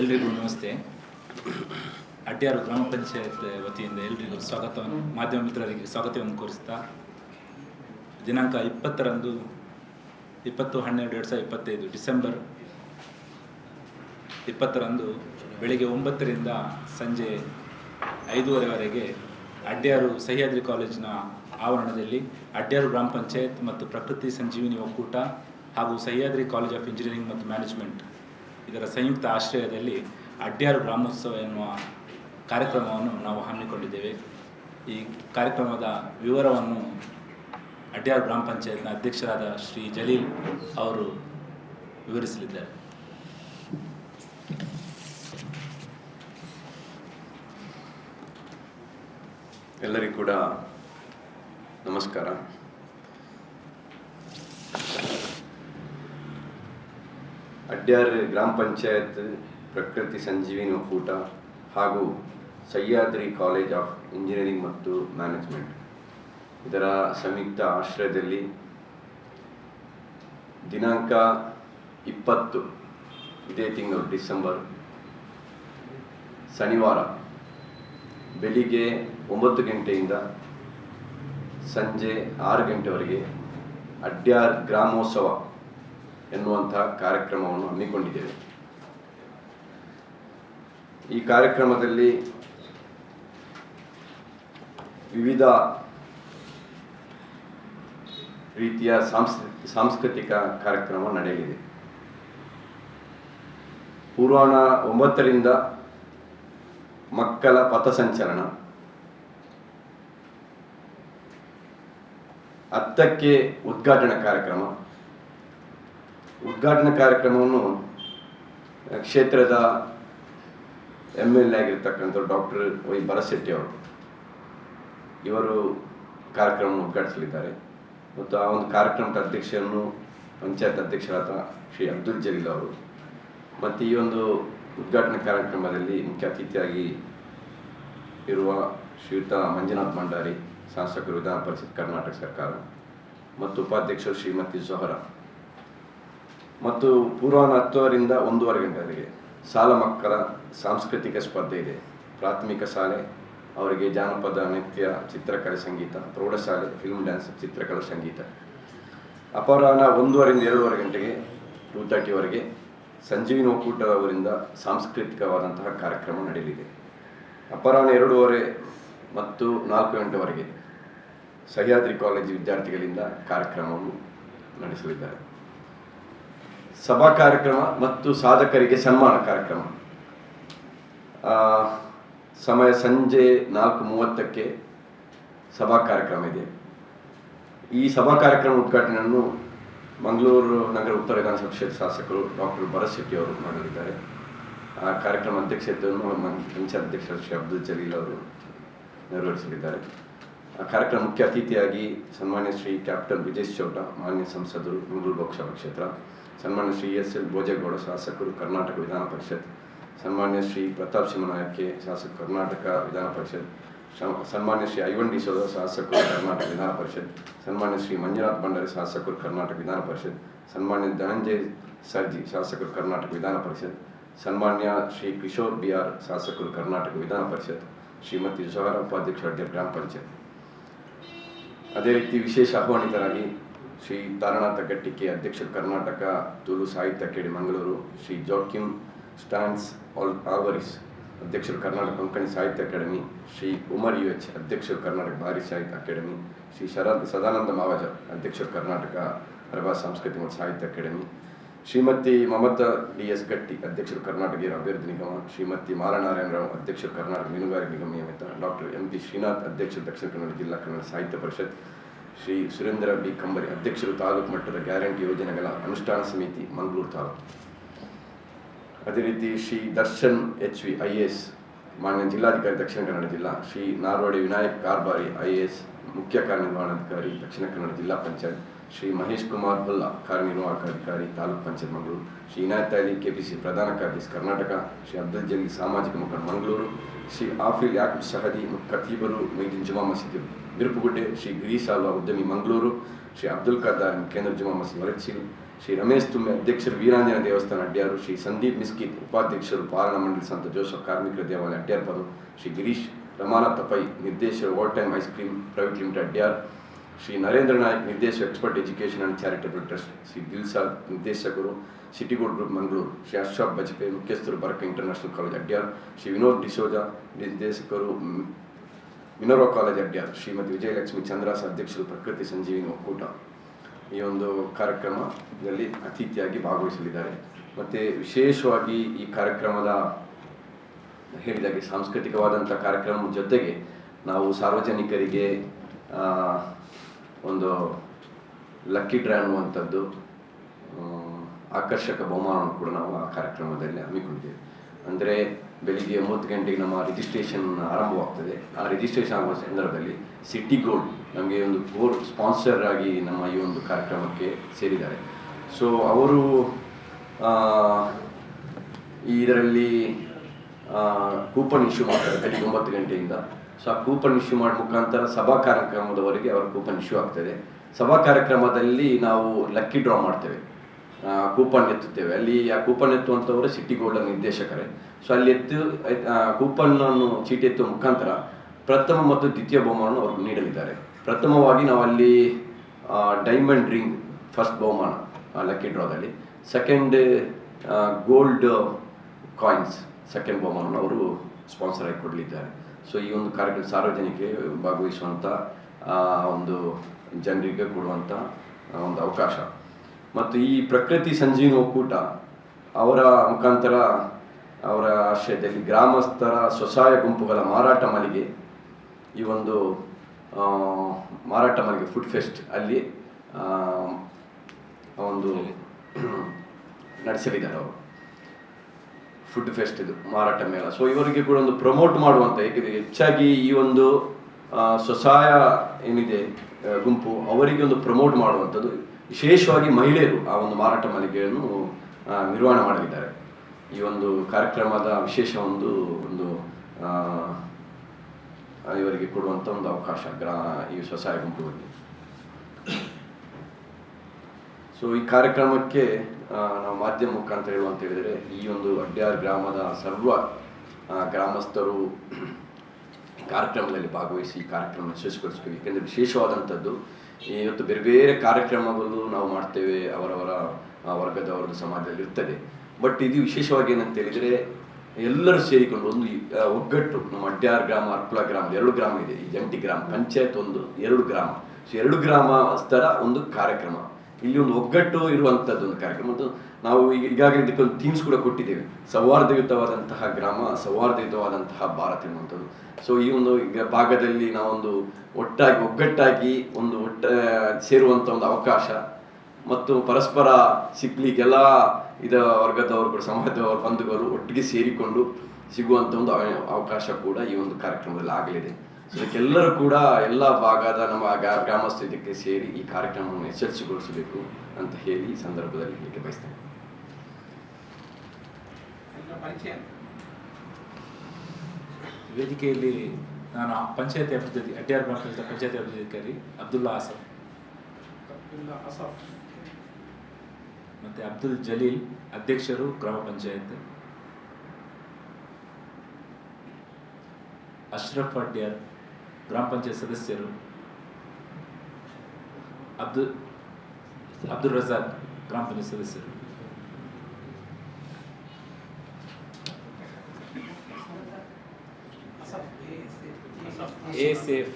ಎಲ್ರಿಗೂ ನಮಸ್ತೆ. ಅಡ್ಡ್ಯಾರು ಗ್ರಾಮ ಪಂಚಾಯತ್ ವತಿಯಿಂದ ಎಲ್ರಿಗೂ ಸ್ವಾಗತವನ್ನು ಮಾಧ್ಯಮ ಮಿತ್ರರಿಗೆ ಸ್ವಾಗತವನ್ನು ಕೋರಿಸ್ತಾ, ದಿನಾಂಕ ಇಪ್ಪತ್ತರಂದು, ಇಪ್ಪತ್ತು ಹನ್ನೆರಡು ಎರಡು ಸಾವಿರದ ಇಪ್ಪತ್ತೈದು ಡಿಸೆಂಬರ್ ಇಪ್ಪತ್ತರಂದು ಬೆಳಿಗ್ಗೆ ಒಂಬತ್ತರಿಂದ ಸಂಜೆ ಐದೂವರೆವರೆಗೆ ಅಡ್ಡ್ಯಾರು ಸಹ್ಯಾದ್ರಿ ಕಾಲೇಜಿನ ಆವರಣದಲ್ಲಿ ಅಡ್ಡ್ಯಾರು ಗ್ರಾಮ ಪಂಚಾಯತ್ ಮತ್ತು ಪ್ರಕೃತಿ ಸಂಜೀವಿನಿ ಒಕ್ಕೂಟ ಹಾಗೂ ಸಹ್ಯಾದ್ರಿ ಕಾಲೇಜ್ ಆಫ್ ಇಂಜಿನಿಯರಿಂಗ್ ಮತ್ತು ಮ್ಯಾನೇಜ್ಮೆಂಟ್ ಇದರ ಸಂಯುಕ್ತ ಆಶ್ರಯದಲ್ಲಿ ಅಡ್ಯಾರು ಗ್ರಾಮೋತ್ಸವ ಎನ್ನುವ ಕಾರ್ಯಕ್ರಮವನ್ನು ನಾವು ಹಮ್ಮಿಕೊಂಡಿದ್ದೇವೆ. ಈ ಕಾರ್ಯಕ್ರಮದ ವಿವರವನ್ನು ಅಡ್ಯಾರು ಗ್ರಾಮ ಪಂಚಾಯತ್ನ ಅಧ್ಯಕ್ಷರಾದ ಶ್ರೀ ಜಲೀಲ್ ಅವರು ವಿವರಿಸಲಿದ್ದಾರೆ. ಎಲ್ಲರಿಗೂ ಕೂಡ ನಮಸ್ಕಾರ. ಅಡ್ಯಾರ್ ಗ್ರಾಮ ಪಂಚಾಯತ್ ಪ್ರಕೃತಿ ಸಂಜೀವಿನಿ ಒಕ್ಕೂಟ ಹಾಗೂ ಸಹ್ಯಾದ್ರಿ ಕಾಲೇಜ್ ಆಫ್ ಇಂಜಿನಿಯರಿಂಗ್ ಮತ್ತು ಮ್ಯಾನೇಜ್ಮೆಂಟ್. ಇದರ ಸಂಯುಕ್ತ ಆಶ್ರಯದಲ್ಲಿ ದಿನಾಂಕ ಇಪ್ಪತ್ತು, ಇದೇ ತಿಂಗಳು ಡಿಸೆಂಬರ್, ಶನಿವಾರ ಬೆಳಿಗ್ಗೆ ಒಂಬತ್ತು ಗಂಟೆಯಿಂದ ಸಂಜೆ ಆರು ಗಂಟೆವರೆಗೆ ಅಡ್ಯಾರ್ ಗ್ರಾಮೋತ್ಸವ ಎನ್ನುವಂತಹ ಕಾರ್ಯಕ್ರಮವನ್ನು ಹಮ್ಮಿಕೊಂಡಿದ್ದೇವೆ. ಈ ಕಾರ್ಯಕ್ರಮದಲ್ಲಿ ವಿವಿಧ ರೀತಿಯ ಸಾಂಸ್ಕೃ, ಸಾಂಸ್ಕೃತಿಕ ಕಾರ್ಯಕ್ರಮ ನಡೆಯಲಿದೆ. ಪೂರ್ವಾಣ ಒಂಬತ್ತರಿಂದ ಮಕ್ಕಳ ಪಥಸಂಚಲನ. ಹತ್ತಕ್ಕೆ ಉದ್ಘಾಟನಾ ಕಾರ್ಯಕ್ರಮ. ಉದ್ಘಾಟನಾ ಕಾರ್ಯಕ್ರಮವನ್ನು ಕ್ಷೇತ್ರದ ಎಂ ಎಲ್ ಎ ಆಗಿರ್ತಕ್ಕಂಥ ಡಾಕ್ಟರ್ ವೈ ಭರಶೆಟ್ಟಿ ಅವರು, ಇವರು ಕಾರ್ಯಕ್ರಮವನ್ನು ಉದ್ಘಾಟಿಸಲಿದ್ದಾರೆ. ಮತ್ತು ಆ ಒಂದು ಕಾರ್ಯಕ್ರಮದ ಅಧ್ಯಕ್ಷರನ್ನು ಪಂಚಾಯತ್ ಅಧ್ಯಕ್ಷರಾದ ಶ್ರೀ ಅಬ್ದುಲ್ ಜಲೀಲ್ ಅವರು, ಮತ್ತು ಈ ಒಂದು ಉದ್ಘಾಟನಾ ಕಾರ್ಯಕ್ರಮದಲ್ಲಿ ಮುಖ್ಯ ಅತಿಥಿಯಾಗಿ ಇರುವ ಶ್ರೀಯುತ ಮಂಜುನಾಥ್ ಭಂಡಾರಿ, ಶಾಸಕರು ವಿಧಾನ ಪರಿಷತ್ ಕರ್ನಾಟಕ ಸರ್ಕಾರ, ಮತ್ತು ಉಪಾಧ್ಯಕ್ಷರು ಶ್ರೀಮತಿ ಜೊಹರಾ ಮತ್ತು ಪೂರ್ವಾಹ್ನ ಹತ್ತುವರಿಂದ ಒಂದೂವರೆ ಗಂಟೆವರೆಗೆ ಶಾಲಾ ಮಕ್ಕಳ ಸಾಂಸ್ಕೃತಿಕ ಸ್ಪರ್ಧೆ ಇದೆ. ಪ್ರಾಥಮಿಕ ಶಾಲೆ, ಅವರಿಗೆ ಜಾನಪದ, ನೃತ್ಯ, ಚಿತ್ರಕಲೆ ಸಂಗೀತ, ಪ್ರೌಢಶಾಲೆ ಫಿಲ್ಮ್ ಡ್ಯಾನ್ಸ್ ಚಿತ್ರಕಲೆ ಸಂಗೀತ. ಅಪರಾಹ್ನ ಒಂದೂವರೆಯಿಂದ ಎರಡೂವರೆ ಗಂಟೆಗೆ ಟೂ ತರ್ಟಿವರೆಗೆ ಸಂಜೀವಿನಿ ಒಕ್ಕೂಟದವರಿಂದ ಸಾಂಸ್ಕೃತಿಕವಾದಂತಹ ಕಾರ್ಯಕ್ರಮ ನಡೆಯಲಿದೆ. ಅಪರಾಹ್ನ ಎರಡೂವರೆ ಮತ್ತು ನಾಲ್ಕು ಗಂಟೆವರೆಗೆ ಸಹ್ಯಾದ್ರಿ ಕಾಲೇಜು ವಿದ್ಯಾರ್ಥಿಗಳಿಂದ ಕಾರ್ಯಕ್ರಮವನ್ನು ನಡೆಸಲಿದ್ದಾರೆ. ಸಭಾ ಕಾರ್ಯಕ್ರಮ ಮತ್ತು ಸಾಧಕರಿಗೆ ಸನ್ಮಾನ ಕಾರ್ಯಕ್ರಮ. ಸಮಯ ಸಂಜೆ ನಾಲ್ಕು ಮೂವತ್ತಕ್ಕೆ ಸಭಾ ಕಾರ್ಯಕ್ರಮ ಇದೆ. ಈ ಸಭಾ ಕಾರ್ಯಕ್ರಮ ಉದ್ಘಾಟನೆಯನ್ನು ಮಂಗಳೂರು ನಗರ ಉತ್ತರ ವಿಧಾನಸಭಾ ಕ್ಷೇತ್ರ ಶಾಸಕರು ಡಾಕ್ಟರ್ ಭರತ್ ಶೆಟ್ಟಿ ಅವರು ಮಾಡಲಿದ್ದಾರೆ ಆ ಕಾರ್ಯಕ್ರಮ ಅಧ್ಯಕ್ಷತೆಯನ್ನು ಪಂಚಾಯತ್ ಅಧ್ಯಕ್ಷ ಶ್ರೀ ಅಬ್ದುಲ್ ಜಲೀಲ್ ಅವರು ನೆರವೇರಿಸಲಿದ್ದಾರೆ. ಕಾರ್ಯಕ್ರಮ ಮುಖ್ಯ ಅತಿಥಿಯಾಗಿ ಸನ್ಮಾನ್ಯ ಶ್ರೀ ಕ್ಯಾಪ್ಟನ್ ವಿಜಯ್ ಚೌಟ, ಮಾನ್ಯ ಸಂಸದರು, ಮಂಗಳೂರು ಲೋಕಸಭಾ ಕ್ಷೇತ್ರ, ಸನ್ಮಾನ್ಯ ಶ್ರೀ ಎಸ್ ಎಲ್ ಭೋಜೇಗೌಡ ಶಾಸಕರು, ಕರ್ನಾಟಕ ವಿಧಾನ ಪರಿಷತ್, ಸನ್ಮಾನ್ಯ ಶ್ರೀ ಪ್ರತಾಪ್ ಸಿಂಹನಾಯಕ್ಕೆ ಶಾಸಕ, ಕರ್ನಾಟಕ ವಿಧಾನ ಪರಿಷತ್ ಸನ್ಮಾನ್ಯ ಶ್ರೀ ಐವನ್ ಸೋದ ಶಾಸಕರು, ಕರ್ನಾಟಕ ವಿಧಾನ ಪರಿಷತ್, ಸನ್ಮಾನ್ಯ ಶ್ರೀ ಮಂಜುನಾಥ್ ಭಂಡಾರಿ ಶಾಸಕರು, ಕರ್ನಾಟಕ ವಿಧಾನ ಪರಿಷತ್, ಸನ್ಮಾನ್ಯ ಧನಂಜಯ್ ಸರ್ಜಿ ಶಾಸಕರು, ಕರ್ನಾಟಕ ವಿಧಾನ ಪರಿಷತ್, ಸನ್ಮಾನ್ಯ ಶ್ರೀ ಕಿಶೋರ್ ಬಿ ಆರ್ ಶಾಸಕರು, ಕರ್ನಾಟಕ ವಿಧಾನ ಪರಿಷತ್, ಶ್ರೀಮತಿ ಜೋಹರ ಉಪಾಧ್ಯಕ್ಷ ಗ್ರಾಮ ಪಂಚಾಯತ್. ಅದೇ ರೀತಿ ವಿಶೇಷ ಆಹ್ವಾನಿತರಾಗಿ ಶ್ರೀ ತಾರನಾಥ ಗಟ್ಟಿಕೆ ಅಧ್ಯಕ್ಷರು ಕರ್ನಾಟಕ ತುಳು ಸಾಹಿತ್ಯ academy Mangaluru Shri Joachim stance Alvares ಅಧ್ಯಕ್ಷರು ಕರ್ನಾಟಕ ಕೊಂಕಣಿ ಸಾಹಿತ್ಯ academy, Shri Umar U H ಅಧ್ಯಕ್ಷರು ಕರ್ನಾಟಕ ಭಾರಿ ಸಾಹಿತ್ಯ ಅಕಾಡೆಮಿ, ಶ್ರೀ ಶರದ್ ಸದಾನಂದ ಮಾವಜ ಅಧ್ಯಕ್ಷರು ಕರ್ನಾಟಕ ಅರಬಾ ಸಾಂಸ್ಕೃತಿಕ ಮತ್ತು ಸಾಹಿತ್ಯ academy Shrimati Mamata D S Gatti, ಅಧ್ಯಕ್ಷರು ಕರ್ನಾಟಕ ಅಭಿವೃದ್ಧಿ ನಿಗಮ, ಶ್ರೀಮತಿ ಮಾಲನಾರಾಯಣ ರಾವ್, ಅಧ್ಯಕ್ಷರು ಕರ್ನಾಟಕ ಮೀನುಗಾರಿಕೆ ನಿಗಮ ನಿಯಮಿತ, ಡಾಕ್ಟರ್ ಎಂ ಪಿ ಶ್ರೀನಾಥ್, ಅಧ್ಯಕ್ಷರು ದಕ್ಷಿಣ ಕನ್ನಡ ಜಿಲ್ಲಾ ಕನ್ನಡ ಸಾಹಿತ್ಯ ಪರಿಷತ್, ಶ್ರೀ ಸುರೇಂದ್ರ ಬಿ ಕಂಬರಿ, ಅಧ್ಯಕ್ಷರು ತಾಲೂಕು ಮಟ್ಟದ ಗ್ಯಾರಂಟಿ ಯೋಜನೆಗಳ ಅನುಷ್ಠಾನ ಸಮಿತಿ, ಮಂಗಳೂರು ತಾಲೂಕು. ಅದೇ ರೀತಿ Shri Darshan H V I S, ಮಾನ್ಯ ಜಿಲ್ಲಾಧಿಕಾರಿ ದಕ್ಷಿಣ ಕನ್ನಡ ಜಿಲ್ಲಾ, ಶ್ರೀ ನಾರ್ವಾಡಿ ವಿನಾಯಕ್ ಕಾರ್ಬಾರಿ ಐ ಎಸ್, ಮುಖ್ಯ ಕಾರ್ಯನಿರ್ವಹಣಾಧಿಕಾರಿ ದಕ್ಷಿಣ ಕನ್ನಡ ಜಿಲ್ಲಾ ಪಂಚಾಯತ್ ಶ್ರೀ ಮಹೇಶ್ ಕುಮಾರ್ ಹುಲ್ಲಾ ಕಾರ್ಯನಿರ್ವಾಹಕ ಅಧಿಕಾರಿ ತಾಲೂಕು ಪಂಚಾಯತ್ ಮಂಗಳೂರು, ಶ್ರೀ ಇನಾಯತ್ ಅಲಿ ಕೆಪಿಸಿ ಪ್ರಧಾನ ಕಾರ್ಯದರ್ಶಿ ಕರ್ನಾಟಕ, ಶ್ರೀ ಅಬ್ದುಲ್ ಜಲೀಲ್ ಸಾಮಾಜಿಕ ಮುಖಂಡ ಮಂಗಳೂರು, ಶ್ರೀ ಆಫಿಲ್ ಯಾಕೂಬ್ ಸಹದಿ ಖತೀಬರು ಮೈದಿನ್ ಜುಮಾ ಮಸೀದಿ ಬಿರುಪುಗುಡ್ಡೆ, ಶ್ರೀ ಗಿರೀಶ್ ಆಲ್ವಾ ಉದ್ಯಮಿ ಮಂಗಳೂರು, ಶ್ರೀ ಅಬ್ದುಲ್ ಖದ್ದಾರ್ ಕೇಂದ್ರ ಜುಮಾ ಮಸೀದ್ ವರಚಿಲ್ ಶ್ರೀ ರಮೇಶ್ ತುಂಬೆ ಅಧ್ಯಕ್ಷರು ವೀರಾಂಜನ ದೇವಸ್ಥಾನ ಅಡ್ಯಾರು ಶ್ರೀ ಸಂದೀಪ್ ಮಿಸ್ಕಿತ್ ಉಪಾಧ್ಯಕ್ಷರು ಪಾಲನಾ ಮಂಡಳಿ ಸಂತ ಜೋಸಫ್ ಕಾರ್ಮಿಕರ ದೇವಾಲಯ ಅಡ್ಯಾರ್ ಪದು ಶ್ರೀ ಗಿರೀಶ್ ರಮಾನಾಥ ಪೈ ನಿರ್ದೇಶಕರು over time ice cream private limited Adyar Shri Narendra Nayak ನಿರ್ದೇಶಕ expert education and charitable trust Shri Dilshad ನಿರ್ದೇಶಕರು city gold group Mangaluru, Shri Ashraf Bajpe ಮುಖ್ಯಸ್ಥರು ಬರಕ ಇಂಟರ್ನ್ಯಾಷನಲ್ ಕಾಲೇಜ್ ಅಡ್ಯಾರ್ ಶ್ರೀ ವಿನೋದ್ ಡಿಸೋಜಾ ನಿರ್ದೇಶಕರು, ಮಿನರೋ ಕಾಲೇಜ್ ಅಡ್ಯಾರ್ ಶ್ರೀಮತಿ ವಿಜಯಲಕ್ಷ್ಮಿ ಚಂದ್ರಾಸ್ ಅಧ್ಯಕ್ಷರು, ಪ್ರಕೃತಿ ಸಂಜೀವಿನಿ ಒಕ್ಕೂಟ. ಈ ಒಂದು ಕಾರ್ಯಕ್ರಮದಲ್ಲಿ ಅತಿಥಿಯಾಗಿ ಭಾಗವಹಿಸಲಿದ್ದಾರೆ. ಮತ್ತು ವಿಶೇಷವಾಗಿ ಈ ಕಾರ್ಯಕ್ರಮದ ಹೇಳಿದಾಗೆ ಸಾಂಸ್ಕೃತಿಕವಾದಂಥ ಕಾರ್ಯಕ್ರಮದ ಜೊತೆಗೆ ನಾವು ಸಾರ್ವಜನಿಕರಿಗೆ ಒಂದು ಲಕ್ಕಿ ಡ್ರಾ ಅನ್ನುವಂಥದ್ದು ಆಕರ್ಷಕ ಬಹುಮಾನವನ್ನು ಕೂಡ ನಾವು ಆ ಕಾರ್ಯಕ್ರಮದಲ್ಲಿ ಹಮ್ಮಿಕೊಂಡಿದ್ದೇವೆ. ಅಂದರೆ ಬೆಳಿಗ್ಗೆ ಒಂಬತ್ತು ಗಂಟೆಗೆ ನಮ್ಮ ರಿಜಿಸ್ಟ್ರೇಷನ್ ಆರಂಭವಾಗ್ತದೆ. ಆ ರಿಜಿಸ್ಟ್ರೇಷನ್ ಆಗುವ ಸಂದರ್ಭದಲ್ಲಿ ಸಿಟಿ ಗೋಲ್ಡ್ ನಮಗೆ ಒಂದು ಗೋಲ್ಡ್ ಸ್ಪಾನ್ಸರ್ ಆಗಿ ನಮ್ಮ ಈ ಒಂದು ಕಾರ್ಯಕ್ರಮಕ್ಕೆ ಸೇರಿದ್ದಾರೆ. ಸೊ ಅವರು ಇದರಲ್ಲಿ ಕೂಪನ್ ಇಶ್ಯೂ ಮಾಡ್ತಾರೆ ಬೆಳಿಗ್ಗೆ ಒಂಬತ್ತು ಗಂಟೆಯಿಂದ. ಸೊ ಆ ಕೂಪನ್ ಇಶ್ಯೂ ಮಾಡೋ ಮುಖಾಂತರ ಸಭಾ ಕಾರ್ಯಕ್ರಮದವರೆಗೆ ಅವರ ಕೂಪನ್ ಇಶ್ಯೂ ಆಗ್ತದೆ. ಸಭಾ ಕಾರ್ಯಕ್ರಮದಲ್ಲಿ ನಾವು ಲಕ್ಕಿ ಡ್ರಾ ಮಾಡ್ತೇವೆ. ಕೂಪನ್ ಎತ್ತುತ್ತೇವೆ. ಅಲ್ಲಿ ಆ ಕೂಪನ್ ಎತ್ತುವಂಥವರು ಸಿಟಿ ಗೋಲ್ಡ್ ನಿರ್ದೇಶಕರೇ. ಸೊ ಅಲ್ಲಿ ಎತ್ತು ಕೂಪನ್ನನ್ನು ಚೀಟಿ ಎತ್ತುವ ಮುಖಾಂತರ ಪ್ರಥಮ ಮತ್ತು ದ್ವಿತೀಯ ಬಹುಮಾನವನ್ನು ಅವರು ನೀಡಲಿದ್ದಾರೆ. ಪ್ರಥಮವಾಗಿ ನಾವು ಅಲ್ಲಿ ಡೈಮಂಡ್ ರಿಂಗ್ ಫಸ್ಟ್ ಬಹುಮಾನ ಲಕ್ಕಿ ಡ್ರಾದಲ್ಲಿ ಸೆಕೆಂಡ್ ಗೋಲ್ಡ್ ಕಾಯಿನ್ಸ್ ಸೆಕೆಂಡ್ ಬೊಮ್ಮನ್ನು ಅವರು ಸ್ಪಾನ್ಸರ್ ಆಗಿ ಕೊಡಲಿದ್ದಾರೆ. ಸೊ ಈ ಒಂದು ಕಾರ್ಯಕ್ರಮ ಸಾರ್ವಜನಿಕರಿಗೆ ಭಾಗವಹಿಸುವಂಥ ಒಂದು ಜನರಿಗೆ ಕೊಡುವಂಥ ಒಂದು ಅವಕಾಶ. ಮತ್ತು ಈ ಪ್ರಕೃತಿ ಸಂಜೀವಿನ ಒಕ್ಕೂಟ ಅವರ ಮುಖಾಂತರ ಅವರ ಆಶ್ರಯದಲ್ಲಿ ಗ್ರಾಮಸ್ಥರ ಸ್ವಸಹಾಯ ಗುಂಪುಗಳ ಮಾರಾಟ ಮಳಿಗೆ ಈ ಒಂದು ಮಾರಾಟ ಮಳಿಗೆ ಫುಡ್ ಫೆಸ್ಟ್ ಅಲ್ಲಿ ಒಂದು ನಡೆಸಲಿದ್ದಾರೆ ಅವರು. ಫುಡ್ ಫೆಸ್ಟ್ ಇದು, ಮಾರಾಟ ಮೇಳ. ಸೊ ಇವರಿಗೆ ಕೂಡ ಒಂದು ಪ್ರಮೋಟ್ ಮಾಡುವಂಥ ಏಕೆಂದರೆ ಹೆಚ್ಚಾಗಿ ಈ ಒಂದು ಸ್ವಸಹಾಯ ಏನಿದೆ ಗುಂಪು ಅವರಿಗೆ ಒಂದು ಪ್ರಮೋಟ್ ಮಾಡುವಂಥದ್ದು. ವಿಶೇಷವಾಗಿ ಮಹಿಳೆಯರು ಆ ಒಂದು ಮಾರಾಟ ಮಳಿಗೆಯನ್ನು ನಿರ್ವಹಣೆ ಮಾಡಲಿದ್ದಾರೆ. ಈ ಒಂದು ಕಾರ್ಯಕ್ರಮದ ವಿಶೇಷ ಒಂದು ಒಂದು ಇವರಿಗೆ ಕೊಡುವಂಥ ಒಂದು ಅವಕಾಶ, ಗ್ರಾ, ಈ ಸ್ವಸಹಾಯ ಗುಂಪುಗಳಿಗೆ. ಸೊ ಈ ಕಾರ್ಯಕ್ರಮಕ್ಕೆ ನಾವು ಮಾಧ್ಯಮ ಮುಖಾಂತರ ಹೇಳುವಂತ ಹೇಳಿದರೆ, ಈ ಒಂದು ಅಡ್ಯಾರ್ ಗ್ರಾಮದ ಸರ್ವ ಗ್ರಾಮಸ್ಥರು ಕಾರ್ಯಕ್ರಮದಲ್ಲಿ ಭಾಗವಹಿಸಿ ಈ ಕಾರ್ಯಕ್ರಮ ಯಶಸ್ವಿಗೊಳಿಸಬೇಕು. ಏಕೆಂದರೆ ವಿಶೇಷವಾದಂಥದ್ದು, ಇವತ್ತು ಬೇರೆ ಬೇರೆ ಕಾರ್ಯಕ್ರಮಗಳು ನಾವು ಮಾಡ್ತೇವೆ, ಅವರವರ ವರ್ಗದವರದ್ದು ಸಮಾಜದಲ್ಲಿ ಇರ್ತದೆ ಬಟ್ ಇದು ವಿಶೇಷವಾಗಿ ಏನಂತ ಹೇಳಿದರೆ, ಎಲ್ಲರೂ ಸೇರಿಕೊಂಡು ಒಂದು ಒಗ್ಗಟ್ಟು, ನಮ್ಮ ಅಡ್ಯಾರ್ ಗ್ರಾಮ ಅರ್ಕುಳ ಗ್ರಾಮ, ಎರಡು ಗ್ರಾಮ ಇದೆ. ಈ ಜಂಟಿ ಗ್ರಾಮ, ಪಂಚಾಯತ್ ಒಂದು, ಎರಡು ಗ್ರಾಮ. ಸೊ ಎರಡು ಗ್ರಾಮಸ್ಥರ ಒಂದು ಕಾರ್ಯಕ್ರಮ. ಇಲ್ಲಿ ಒಂದು ಒಗ್ಗಟ್ಟು ಇರುವಂಥದ್ದು ಒಂದು ಕಾರ್ಯಕ್ರಮ. ಮತ್ತು ನಾವು ಈಗ ಈಗಾಗಲೇ ಇದಕ್ಕೊಂದು ಥೀಮ್ಸ್ ಕೂಡ ಕೊಟ್ಟಿದ್ದೇವೆ. ಸೌಹಾರ್ದಯುತವಾದಂತಹ ಗ್ರಾಮ, ಸೌಹಾರ್ದಯುತವಾದಂತಹ ಭಾರತ ಎನ್ನುವಂಥದ್ದು. ಸೊ ಈ ಒಂದು ಈಗ ಭಾಗದಲ್ಲಿ ನಾವೊಂದು ಒಟ್ಟಾಗಿ, ಒಗ್ಗಟ್ಟಾಗಿ ಒಂದು ಒಟ್ಟ ಸೇರುವಂಥ ಒಂದು ಅವಕಾಶ. ಮತ್ತು ಪರಸ್ಪರ ಸಿಗ್ಲಿಕ್ಕೆಲ್ಲ ಇದ ವರ್ಗದವರು ಕೂಡ, ಸಮಾಜದವರು, ಬಂಧುಗಳು ಒಟ್ಟಿಗೆ ಸೇರಿಕೊಂಡು ಸಿಗುವಂಥ ಒಂದು ಅವಕಾಶ ಕೂಡ ಈ ಒಂದು ಕಾರ್ಯಕ್ರಮದಲ್ಲಿ ಆಗಲಿದೆ. ಇದಕ್ಕೆಲ್ಲರೂ ಕೂಡ ಎಲ್ಲ ಭಾಗದ ನಮ್ಮ ಗ್ರಾ- ಇದಕ್ಕೆ ಸೇರಿ ಈ ಕಾರ್ಯಕ್ರಮವನ್ನು ಯಶಸ್ವಿಗೊಳಿಸಬೇಕು ಅಂತ ಹೇಳಿ ಈ ಸಂದರ್ಭದಲ್ಲಿ ಹೇಳಿಕೆ ಬಯಸ್ತೇನೆ. ವೇದಿಕೆಯಲ್ಲಿ ನಾನು ಪಂಚಾಯತಿ ಅಭಿವೃದ್ಧಿ ಅಡ್ಡಿಯಾರ್ ಗ್ರಾಮ ಪಂಚಾಯತ್ ಅಭಿವೃದ್ಧಿ ಅಬ್ದುಲ್ಲಾ ಆಸಫ್. ಮತ್ತೆ ಅಬ್ದುಲ್ ಜಲೀಲ್ ಅಧ್ಯಕ್ಷರು ಗ್ರಾಮ ಪಂಚಾಯತ್. ಅಶ್ರಫ್ ಅಡ್ಯಾರ್. ಗ್ರಾಮ ಪಂಚಾಯತ್ ಸದಸ್ಯರು ಅಬ್ದುಲ್ ಅಬ್ದುಲ್ ರಜಾಕ್ ಗ್ರಾಮ ಪಂಚಾಯತ್ ಸದಸ್ಯರು ಎ ಸೇಫ್